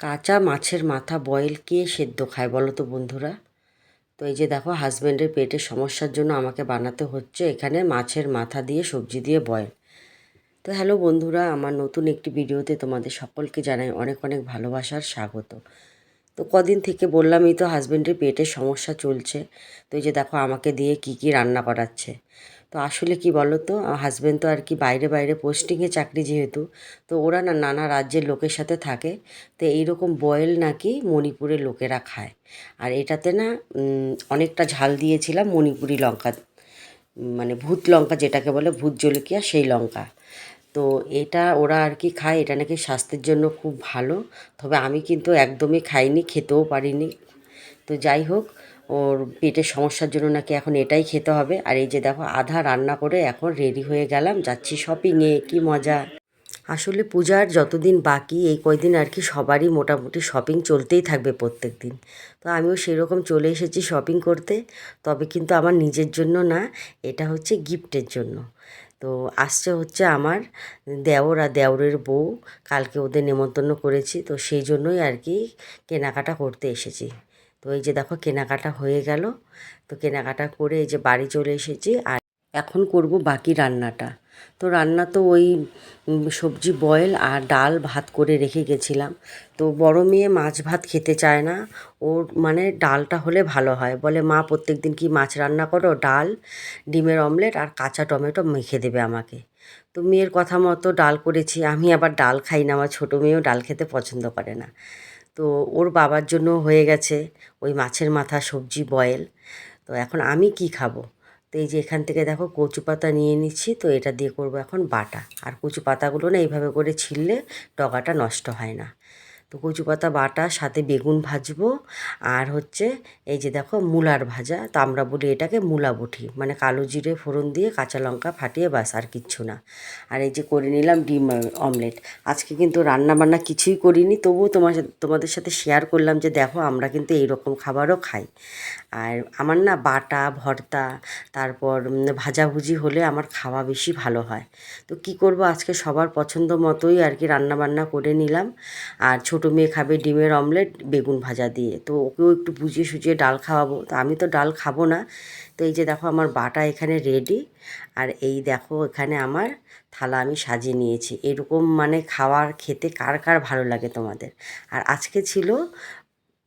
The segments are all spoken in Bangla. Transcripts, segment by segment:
কাঁচা মাছের মাথা বয়েল কে সেদ্ধ খায় বলো তো বন্ধুরা? তো এই যে দেখো হাজব্যান্ডের পেটের সমস্যার জন্য আমাকে বানাতে হচ্ছে এখানে মাছের মাথা দিয়ে সবজি দিয়ে বয়েল তো হ্যালো বন্ধুরা, আমার নতুন একটি ভিডিওতে তোমাদের সকলকে জানাই অনেক অনেক ভালোবাসার স্বাগত। তো কদিন থেকে বললামই তো হাজব্যান্ডের পেটের সমস্যা চলছে। তো এই যে দেখো, আমাকে দিয়ে কি কি রান্না করাচ্ছে তো আসলে কি বলো তো হাজব্যান্ড তো আর কি বাইরে বাইরে পোস্টিংয়ে চাকরি যেহেতু, তো ওরা না নানা রাজ্যের লোকের সাথে থাকে, তো এইরকম বয়েল নাকি মণিপুরের লোকেরা খায়। আর এটাতে না অনেকটা ঝাল দিয়েছিলাম মণিপুরি লঙ্কা মানে ভূত লঙ্কা যেটাকে বলে, ভূত জলকিয়া, সেই লঙ্কা। তো এটা ওরা আর কি খায়, এটা নাকি স্বাস্থ্যের জন্য খুব ভালো, তবে আমি কিন্তু একদমই খাইনি, খেতেও পারিনি। তো যাই হোক, ওর পেটের সমস্যার জন্য নাকি এখন এটাই খেতে হবে। আর এই যে দেখো, আধা রান্না করে এখন রেডি হয়ে গেলাম, যাচ্ছি শপিংয়ে কি মজা। আসলে পূজার যতদিন বাকি, এই কয়দিন আর কি সবারই মোটামুটি শপিং চলতেই থাকবে প্রত্যেক দিন তো আমিও সেরকম চলে এসেছি শপিং করতে, তবে কিন্তু আমার নিজের জন্য না, এটা হচ্ছে গিফটের জন্য। তো আসছে হচ্ছে আমার দেওর আর দেওরের বউ, কালকে ওদের নেমন্তন্ন করেছি, তো সেই জন্যই আর কি কেনাকাটা করতে এসেছি। তো এই যে দেখো কেনাকাটা হয়ে গেল। তো কেনাকাটা করে এই যে বাড়ি চলে এসেছি আর এখন করব বাকি রান্নাটা। তো রান্না তো ওই সবজি বয়েল আর ডাল ভাত করে রেখে গেছিলাম। তো বড় মেয়ে মাছ ভাত খেতে চায় না। ওর মানে ডালটা হলে ভালো হয়। বলে, মা প্রত্যেক দিন কি মাছ রান্না করো? ডাল, ডিমের অমলেট আর কাঁচা টমেটো মেখে দেবে আমাকে। তো মেয়ের কথা মতো ডাল করেছি। আমি আবার ডাল খাই না। আমার ছোটো মেয়েও ডাল খেতে পছন্দ করে না। তো ওর বাবার জন্য হয়ে গেছে ওই মাছের মাথা সবজি বয়েল তো এখন আমি কি খাব? তো এই যে এখান থেকে দেখো কচু পাতা নিয়ে নিচ্ছি, তো এটা দিয়ে করব এখন বাটা। আর কচু পাতাগুলো না এইভাবে করে ছিললে ডগাটা নষ্ট হয় না। তো কচু পাতা বাটা, সাথে বেগুন ভাজবো। আর হচ্ছে এই যে দেখো মূলার ভাজা, তো আমরা বলি এটাকে মূলা বুঠি মানে কালো জিরে ফোড়ন দিয়ে কাঁচা লঙ্কা ফাটিয়ে বাস আর কিচ্ছু না। আর এই যে করে নিলাম ডিম অমলেট। আজকে কিন্তু রান্না বান্না কিছুই করিনি, তবুও তোমার তোমাদের সাথে শেয়ার করলাম যে দেখো আমরা কিন্তু এইরকম খাবারও খাই। আর আমার না বাটা, ভর্তা, তারপর ভাজাভুজি হলে আমার খাওয়া বেশি ভালো হয়। তো কি করব আজকে সবার পছন্দ মতোই আর কি রান্নাবান্না করে নিলাম। আর ছোটো মেয়ে খাবে ডিমের অমলেট, বেগুন ভাজা দিয়ে। তো ওকেও একটু বুঝিয়ে সুজিয়ে ডাল খাওয়াবো। তো আমি তো ডাল খাব না। তো এই যে দেখো আমার বাটা এখানে রেডি আর এই দেখো এখানে আমার থালা আমি সাজিয়ে নিয়েছি। এরকম মানে খাওয়ার খেতে কার কার ভালো লাগে তোমাদের? আর আজকে ছিল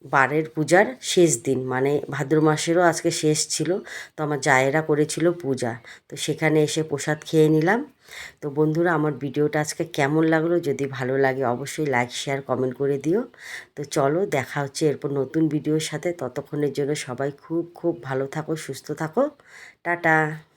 বারের পূজার শেষ দিন মানে ভাদ্র মাসেরও আজকে শেষ ছিল, তো আমার জায়েরা করেছিল পূজা। তো সেখানে এসে প্রসাদ খেয়ে নিলাম। তো বন্ধুরা, আমার ভিডিওটা আজকে কেমন লাগল? যদি ভালো লাগে অবশ্যই লাইক শেয়ার কমেন্ট করে দিও। তো চলো, দেখা হচ্ছে এরপর নতুন ভিডিওর সাথে। ততক্ষণের জন্য সবাই খুব খুব ভালো থাকো, সুস্থ থাকো। টাটা!